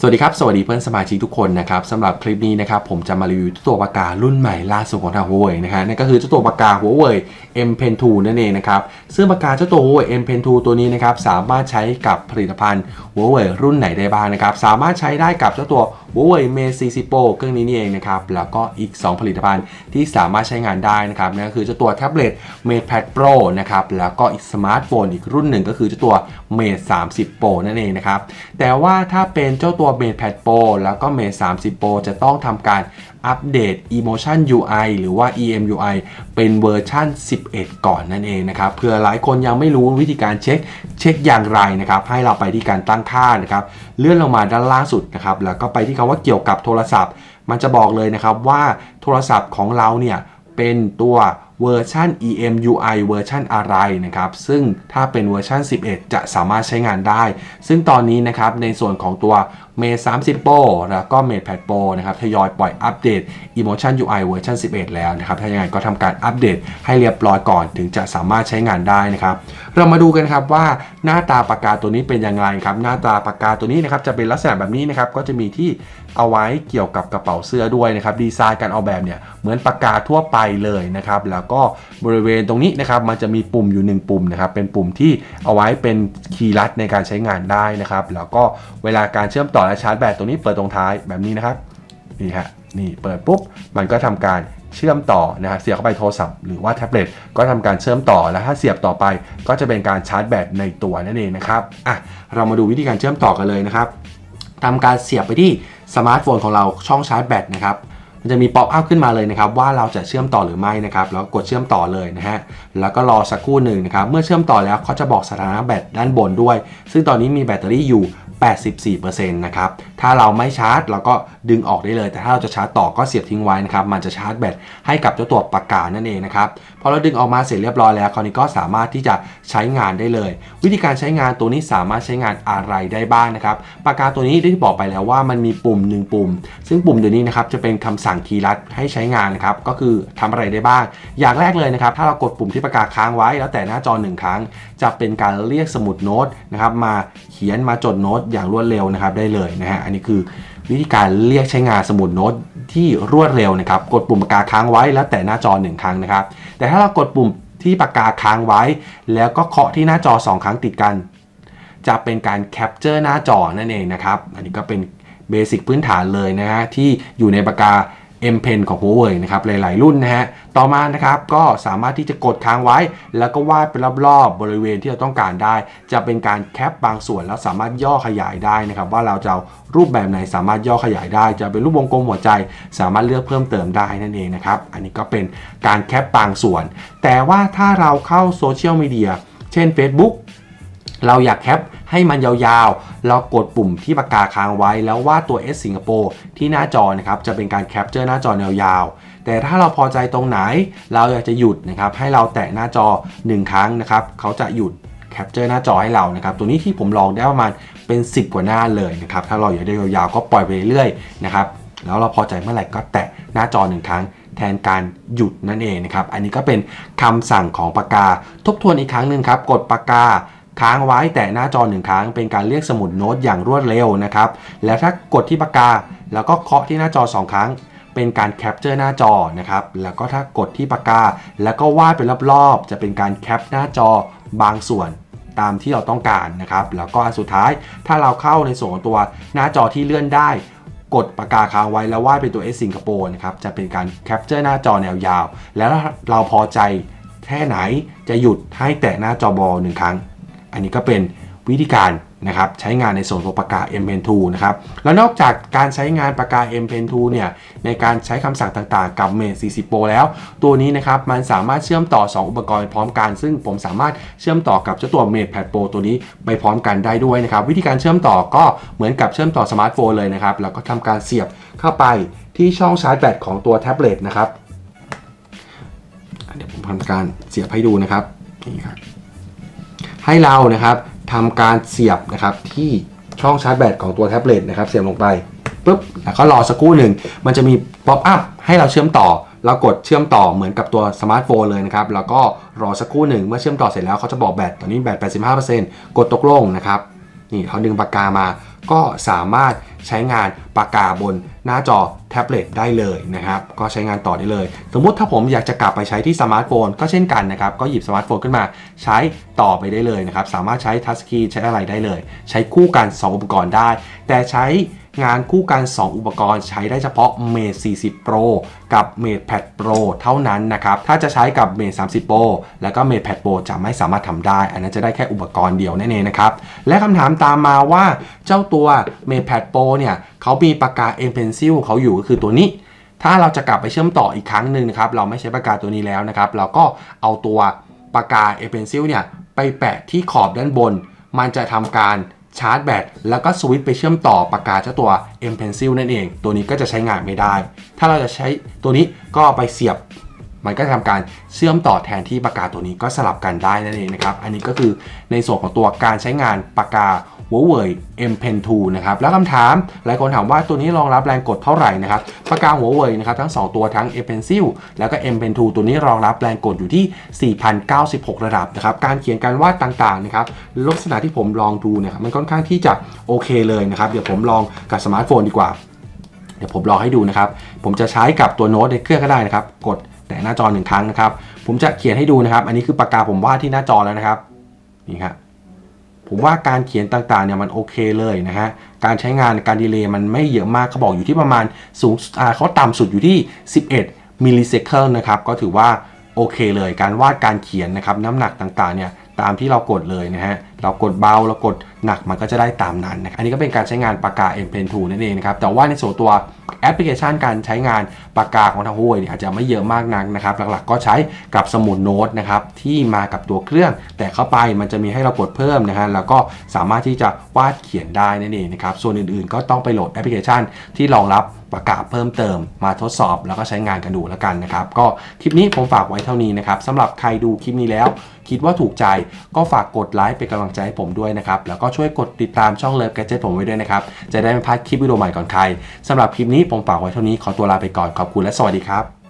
สวัสดีครับ สวัสดีเพื่อนสมาชิกทุกคนนะครับสำหรับคลิปนี้นะครับผมจะมารีวิวตัวปากการุ่นใหม่ล่าสุดของทาง Huawei นะฮะนั่นก็คือเจ้าตัวปากกา Huawei M Pen 2 นั่นเองนะครับซึ่งปากกาเจ้าตัว Huawei M Pen 2 ตัวนี้นะครับสามารถใช้กับผลิตภัณฑ์ Huawei รุ่นไหนได้บ้างนะครับสามารถใช้ได้กับเจ้าตัว Huawei Mate 40 Pro เครื่องนี้นี่เองนะครับ แล้วก็อีก 2 ผลิตภัณฑ์ที่สามารถใช้งานได้นะครับนั่นก็คือเจ้าตัวแท็บเล็ต Mate Pad Pro นะครับ แล้วก็อีกสมาร์ทโฟนอีกรุ่นหนึ่งก็คือเจ้าตัว Mate 30 Pro นั่นเองนะครับ แต่ว่าถ้าเป็นเจ้าตัว Mate Pad Pro แล้วก็ Mate 30 Pro จะต้องทำการอัปเดต Emotion UI หรือว่า EMUI เป็นเวอร์ชั่น 11 ก่อนนั่นเองนะครับเผื่อหลายคนยังไม่รู้วิธีการเช็ค เช็คอย่างไรนะครับ ให้เราไปที่การตั้งค่านะครับ เลื่อนลงมาด้านล่างสุดนะครับ แล้วก็ไปที่คำว่าเกี่ยวกับโทรศัพท์ มันจะบอกเลยนะครับว่าโทรศัพท์ของเราเนี่ยเป็นตัวเวอร์ชัน EMUI เวอร์ชันอะไรนะครับ ซึ่งถ้าเป็นเวอร์ชัน11 จะสามารถใช้งานได้ ซึ่งตอนนี้นะครับในส่วนของตัว Mate 30 Pro แล้วก็ Mate Pad Pro นะครับทยอยปล่อยอัปเดต Emotion UI เวอร์ชัน11 แล้วนะครับถ้าอย่างไรก็ทำการอัปเดตให้เรียบร้อยก่อนถึงจะสามารถใช้งานได้นะครับ เรามาดูกันครับว่าหน้าตาปากกาตัวนี้เป็นอย่างไรครับ หน้าตาปากกาตัวนี้นะครับจะเป็นลักษณะแบบนี้นะครับก็จะมีที่เอาไว้เกี่ยวกับกระเป๋าเสื้อด้วยนะครับดีไซน์การออกแบบเนี่ยเหมือนปากกาทั่วไปเลยนะครับแล้วก็บริเวณตรงนี้นะครับมันจะมีปุ่มอยู่ 1 ปุ่มนะครับเป็นปุ่มที่เอาไว้เป็นคีย์ลัดในการใช้งานได้นะครับแล้วก็เวลาการเชื่อมต่อนะชาร์จแบตตรงนี้เปิดตรงท้ายแบบนี้นะครับนี่ฮะนี่เปิดปุ๊บมันก็ทำการเชื่อมต่อนะฮะเสียบเข้าไปโทรศัพท์หรือว่าแท็บเล็ตก็ทำการเชื่อมต่อแล้วถ้าเสียบต่อไป ก็จะเป็นการชาร์จแบตในตัวนั่นเองนะครับอะเรามาดูวิธีการเชื่อมต่อกันเลยนะครับทำการเสียบไปที่สมาร์ทโฟนของเราช่องชาร์จแบตนะครับ มันจะมีป๊อปอัพขึ้นมาเลยนะครับว่าเราจะเชื่อมต่อหรือไม่นะครับแล้วกดเชื่อมต่อเลยนะฮะแล้วก็รอสักครู่หนึ่งนะครับเมื่อเชื่อมต่อแล้วเขาจะบอกสถานะแบตด้านบนด้วย ซึ่งตอนนี้มีแบตเตอรี่อยู่ 84%นะครับถ้าเราไม่ชาร์จเราก็ดึงออกได้เลย แต่ถ้าเราจะชาร์จต่อก็เสียบทิ้งไว้นะครับมันจะชาร์จแบตให้กับเจ้าตัวปากกานั่นเองนะครับ อเราดึงออกมาเสร็จเรียบร้อยแล้วคราวนี้ก็สามารถที่จะใช้งานได้เลย วิธีการใช้งานตัวนี้สามารถใช้งานอะไรได้บ้างนะครับปากกาตัวนี้ที่บอกไปแล้วว่ามันมีปุ่ม 1 ปุ่ม ซึ่งปุ่มตัวนี้นะครับจะเป็นคำสั่งคีย์ลัดให้ใช้งานนะครับก็คือทำอะไรได้บ้าง อย่างแรกเลยนะครับถ้าเรากดปุ่มที่ปากกาค้างไว้ แล้วแต่หน้าจอ1ครั้ง จะเป็นการเรียกสมุดโน้ตนะครับมาเขียนมาจดโน้ตอย่างรวดเร็วนะครับได้เลยนะฮะอันนี้คือ วิธีการเรียกใช้งานสมุดโน้ตที่รวดเร็วนะครับ กดปุ่มปากกาค้างไว้แล้วแต่หน้าจอ 1 ครั้งนะครับ แต่ถ้าเรากดปุ่มที่ปากกาค้างไว้ แล้วก็เคาะที่หน้าจอ 2 ครั้งติดกัน จะเป็นการแคปเจอร์หน้าจอนั่นเองนะครับ อันนี้ก็เป็นเบสิกพื้นฐานเลยนะฮะที่อยู่ในปากกา M Pen ของ Huawei นะครับหลาย ๆ รุ่นนะฮะ ต่อมานะครับก็สามารถที่จะกดค้างไว้ แล้วก็วาดเป็นรอบ ๆ บริเวณที่เราต้องการได้ จะเป็นการแคปบางส่วนแล้วสามารถย่อขยายได้นะครับว่าเราจะรูปแบบไหนสามารถย่อขยายได้ จะเป็นรูปวงกลมหัวใจ สามารถเลือกเพิ่มเติมได้นั่นเองนะครับ อันนี้ก็เป็นการแคปบางส่วน แต่ว่าถ้าเราเข้าโซเชียลมีเดียเช่น Facebook เราอยากแคป ให้มันยาวๆเรากดปุ่มที่ปากกาค้างไว้ แล้ววาดตัว S สิงคโปร์ที่หน้าจอนะครับจะเป็นการแคปเจอร์หน้าจอแนวยาว แต่ถ้าเราพอใจตรงไหน เราอยากจะหยุดนะครับให้เราแตะหน้าจอ 1 ครั้งนะครับเขาจะหยุดแคปเจอร์หน้าจอให้เรานะครับตัวนี้ที่ผมลองได้ประมาณเป็น 10 กว่าหน้าเลยนะครับถ้าเราอยากได้ยาวๆก็ปล่อยไปเรื่อยๆนะครับแล้วเราพอใจเมื่อไหร่ก็แตะหน้าจอหนึ่งครั้งแทนการหยุดนั่นเองนะครับ อันนี้ก็เป็นคำสั่งของปากกา ทบทวนอีกครั้งหนึ่งครับ กดปากกา ค้างไว้แต่หน้าจอหนึ่งครั้งเป็นการเรียกสมุดโน้ตอย่างรวดเร็วนะครับแล้วถ้ากดที่ปากกา แล้วก็เคาะที่หน้าจอ 2 ครั้ง เป็นการแคปเจอร์หน้าจอนะครับแล้วก็ถ้ากดที่ปากกา แล้วก็วาดเป็นรอบๆ จะเป็นการแคปหน้าจอบางส่วนตามที่เราต้องการนะครับแล้วก็อันสุดท้ายถ้าเราเข้าในส่วนของตัวหน้าจอที่เลื่อนได้กดปากกาค้างไว้แล้ววาดเป็นตัว S สิงคโปร์นะครับจะเป็นการแคปเจอร์หน้าจอแนวยาว แล้วเราพอใจแค่ไหนจะหยุดให้แตะหน้าจอบอลหนึ่งครั้ง อันนี้ก็เป็นวิธีการนะครับใช้งานในส่วนของปากกา M Pen 2นะครับแล้วนอกจากการใช้งานปากกา M Pen 2เนี่ยในการใช้คำสั่งต่างๆ กับ Mate 40 Pro แล้ว ตัวนี้นะครับมันสามารถเชื่อมต่อ 2 อุปกรณ์พร้อมกัน ซึ่งผมสามารถเชื่อมต่อกับเจ้าตัว Mate Pad Pro ตัวนี้ไปพร้อมกันได้ด้วยนะครับวิธีการเชื่อมต่อก็เหมือนกับเชื่อมต่อสมาร์ทโฟนเลยนะครับแล้วก็ทำการเสียบเข้าไปที่ช่องชาร์จแบตของตัวแท็บเล็ตนะครับเดี๋ยวผมทำการเสียบให้ดูนะครับนี่ครับ ให้เรานะครับทำการเสียบนะครับที่ช่องชาร์จแบตของตัวแท็บเล็ตนะครับเสียบลงไปปุ๊บแล้วก็รอสักครู่หนึ่งมันจะมีป๊อปอัพให้เราเชื่อมต่อเรากดเชื่อมต่อเหมือนกับตัวสมาร์ทโฟนเลยนะครับ แล้วก็รอสักครู่หนึ่งเมื่อเชื่อมต่อเสร็จแล้วเขาจะบอกแบตตอนนี้แบต 85%กดตกลงนะครับ นี่เขาดึงปากกามา ก็สามารถใช้งานปากกาบนหน้าจอแท็บเล็ตได้เลยนะครับ ก็ใช้งานต่อได้เลย สมมุติถ้าผมอยากจะกลับไปใช้ที่สมาร์ทโฟนก็เช่นกันนะครับ ก็หยิบสมาร์ทโฟนขึ้นมาใช้ต่อไปได้เลยนะครับ สามารถใช้ทัชสกรีนใช้อะไรได้เลย ใช้คู่กัน 2 อุปกรณ์ได้ แต่ใช้ งานคู่กัน 2 อุปกรณ์ใช้ได้เฉพาะ Mate 40 Pro กับ Mate Pad Pro เท่านั้นนะครับ ถ้าจะใช้กับ Mate 30 Pro แล้วก็ Mate Pad Pro จะไม่สามารถทำได้ อันนั้นจะได้แค่อุปกรณ์เดียวนั่นเองนะครับ และคำถามตามมาว่าเจ้าตัว Mate Pad Pro เนี่ยเขามีปากกา M Pencil ของเขาอยู่ก็คือตัวนี้ถ้าเราจะกลับไปเชื่อมต่ออีกครั้งหนึ่งนะครับ เราไม่ใช้ปากกาตัวนี้แล้วนะครับ เราก็เอาตัวปากกา M Pencil เนี่ย ไปแปะที่ขอบด้านบน มันจะทำการ ชาร์จแบตแล้วก็สวิตช์ไปเชื่อมต่อปากกาเจ้าตัว M Pencil นั่นเอง ตัวนี้ก็จะใช้งานไม่ได้ ถ้าเราจะใช้ตัวนี้ก็ไปเสียบ มันก็จะทำการเชื่อมต่อแทนที่ปากกาตัวนี้ก็สลับกันได้นั่นเองนะครับ อันนี้ก็คือในส่วนของตัวการใช้งานปากกา Huawei M Pen 2นะครับแล้วคำถามหลายคนถามว่าตัวนี้รองรับแรงกดเท่าไหร่นะครับปากกา Huawei นะครับทั้ง 2 ตัวทั้ง M Pencil แล้วก็ M Pen 2 ตัวนี้รองรับแรงกดอยู่ที่ 4,096 ระดับนะครับการเขียนการวาดต่างๆนะครับลักษณะที่ผมลองดูเนี่ยมันค่อนข้างที่จะโอเคเลยนะครับเดี๋ยวผมลองกับสมาร์ทโฟนดีกว่า เดี๋ยวผมลองให้ดูนะครับผมจะใช้กับตัวโน้ตในเครื่องก็ได้นะครับกดแต่หน้าจอหนึ่งครั้งนะครับผมจะเขียนให้ดูนะครับ อันนี้คือปากกาผมวาดที่หน้าจอแล้วนะครับนี่ครับ ผมว่าการเขียนต่างๆเนี่ยมันโอเคเลยนะฮะ การใช้งานการดีเลย์มันไม่เยอะมากเขาบอกอยู่ที่ประมาณสูงเขาต่ำสุดอยู่ที่ 11 มิลลิเซคันนะครับ ก็ถือว่าโอเคเลย การวาดการเขียนนะครับน้ำหนักต่างๆเนี่ยตามที่เรากดเลยนะฮะ เรากดเบาเรากดหนักมันก็จะได้ตามนั้นนะครับอันนี้ก็เป็นการใช้งานปากกา M Pen 2นั่นเองนะครับแต่ว่าในส่วนตัวแอปพลิเคชันการใช้งานปากกาของทาง Huawei เนี่ยอาจจะไม่เยอะมากนักนะครับหลักๆ ก็ใช้กับสมุดโน้ตนะครับที่มากับตัวเครื่อง แต่เข้าไปมันจะมีให้เรากดเพิ่มนะฮะแล้วก็สามารถที่จะวาดเขียนได้นั่นเองนะครับส่วนอื่นๆ ก็ต้องไปโหลดแอปพลิเคชันที่รองรับปากกาเพิ่มเติมมาทดสอบแล้วก็ใช้งานกันดูแล้วกันนะครับ ก็คลิปนี้ผมฝากไว้เท่านี้นะครับสำหรับใครดูคลิปนี้แล้ว คิดว่าถูกใจก็ฝากกดไลค์เป็นกำลังใจให้ผมด้วยนะครับ แล้วก็ช่วยกดติดตามช่องเลิฟแกจิตผมไว้ด้วยนะครับ จะได้ไม่พลาดคลิปวิดีโอใหม่ก่อนใครสำหรับคลิปนี้ผมฝากไว้เท่านี้ขอตัวลาไปก่อนขอบคุณและสวัสดีครับ